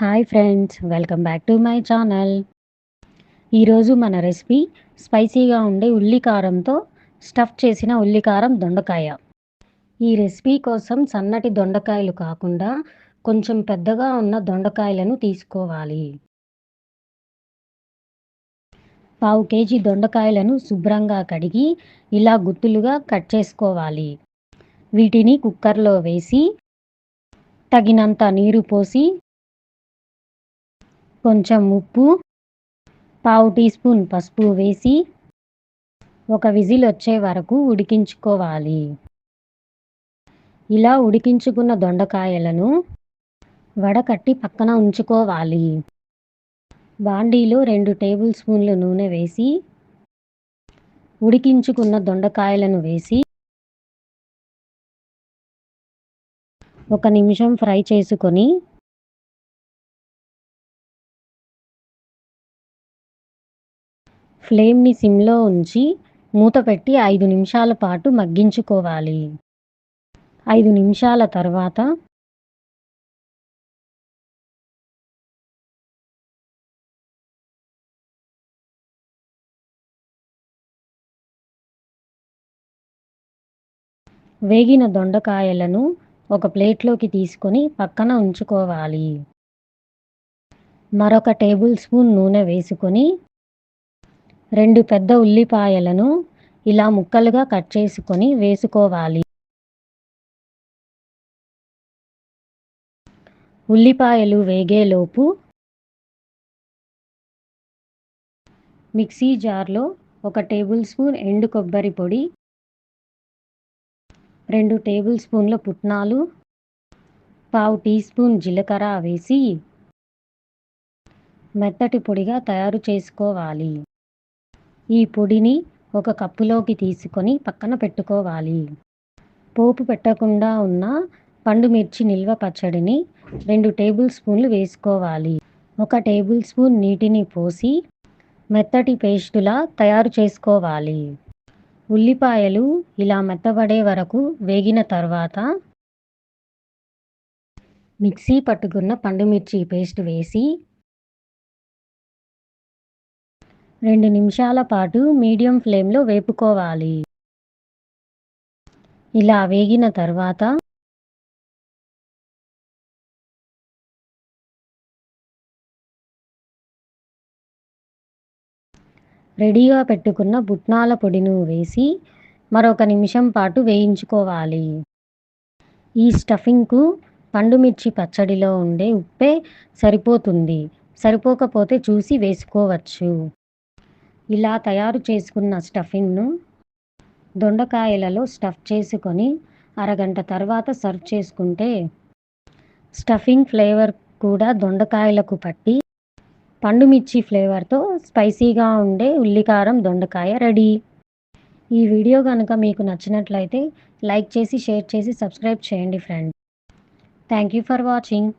Hi friends welcome back to my channel. ఈరోజు మన recipe స్పైసీగా ఉండే ఉల్లి కారంతో స్టఫ్ చేసిన ఉల్లికారం దొండకాయ. ఈ రెసిపీ కోసం సన్నటి దొండకాయలు కాకుండా కొంచెం పెద్దగా ఉన్న దొండకాయలను తీసుకోవాలి. పావు కేజీ దొండకాయలను శుభ్రంగా కడిగి ఇలా గుత్తులుగా కట్ చేసుకోవాలి. వీటిని కుక్కర్లో వేసి తగినంత నీరు పోసి కొంచెం ఉప్పు పావు టీ స్పూన్ పసుపు వేసి ఒక విజిల్ వచ్చే వరకు ఉడికించుకోవాలి. ఇలా ఉడికించుకున్న దొండకాయలను వడకట్టి పక్కన ఉంచుకోవాలి. బాండీలో రెండు టేబుల్ స్పూన్లు నూనె వేసి ఉడికించుకున్న దొండకాయలను వేసి ఒక నిమిషం ఫ్రై చేసుకొని ఫ్లేమ్ని సిమ్లో ఉంచి మూత పెట్టి ఐదు నిమిషాల పాటు మగ్గించుకోవాలి. ఐదు నిమిషాల తర్వాత వేగిన దొండకాయలను ఒక ప్లేట్లోకి తీసుకొని పక్కన ఉంచుకోవాలి. మరొక టేబుల్ స్పూన్ నూనె వేసుకొని రెండు పెద్ద ఉల్లిపాయలను ఇలా ముక్కలుగా కట్ చేసుకొని వేసుకోవాలి. ఉల్లిపాయలు వేగేలోపు మిక్సీ జార్లో ఒక టేబుల్ స్పూన్ ఎండు కొబ్బరి పొడి రెండు టేబుల్ స్పూన్ల పుట్నాలు పావు టీ స్పూన్ జీలకర్ర వేసి మెత్తటి పొడిగా తయారు చేసుకోవాలి. ఈ పొడిని ఒక కప్పులోకి తీసుకొని పక్కన పెట్టుకోవాలి. పోపు పెట్టకుండా ఉన్న పండు మిర్చి నిల్వ పచ్చడిని రెండు టేబుల్ స్పూన్లు వేసుకోవాలి. ఒక టేబుల్ స్పూన్ నీటిని పోసి మెత్తటి పేస్టులా తయారు చేసుకోవాలి. ఉల్లిపాయలు ఇలా మెత్తబడే వరకు వేగిన తర్వాత మిక్సీ పట్టుకున్న పండుమిర్చి పేస్ట్ వేసి రెండు నిమిషాల పాటు మీడియం ఫ్లేమ్లో వేపుకోవాలి. ఇలా వేగిన తర్వాత రెడీగా పెట్టుకున్న పుట్నాల పొడిను వేసి మరొక నిమిషం పాటు వేయించుకోవాలి. ఈ స్టఫింగ్కు పండుమిర్చి పచ్చడిలో ఉండే ఉప్పే సరిపోతుంది. సరిపోకపోతే చూసి వేసుకోవచ్చు. ఇలా తయారు చేసుకున్న స్టఫింగ్ను దొండకాయలలో స్టఫ్ చేసుకొని అరగంట తర్వాత సర్వ్ చేసుకుంటే స్టఫింగ్ ఫ్లేవర్ కూడా దొండకాయలకు పట్టి పండుమిర్చి ఫ్లేవర్తో స్పైసీగా ఉండే ఉల్లికారం దొండకాయ రెడీ. ఈ వీడియో కనుక మీకు నచ్చినట్లయితే లైక్ చేసి షేర్ చేసి సబ్స్క్రైబ్ చేయండి friend thank you for watching.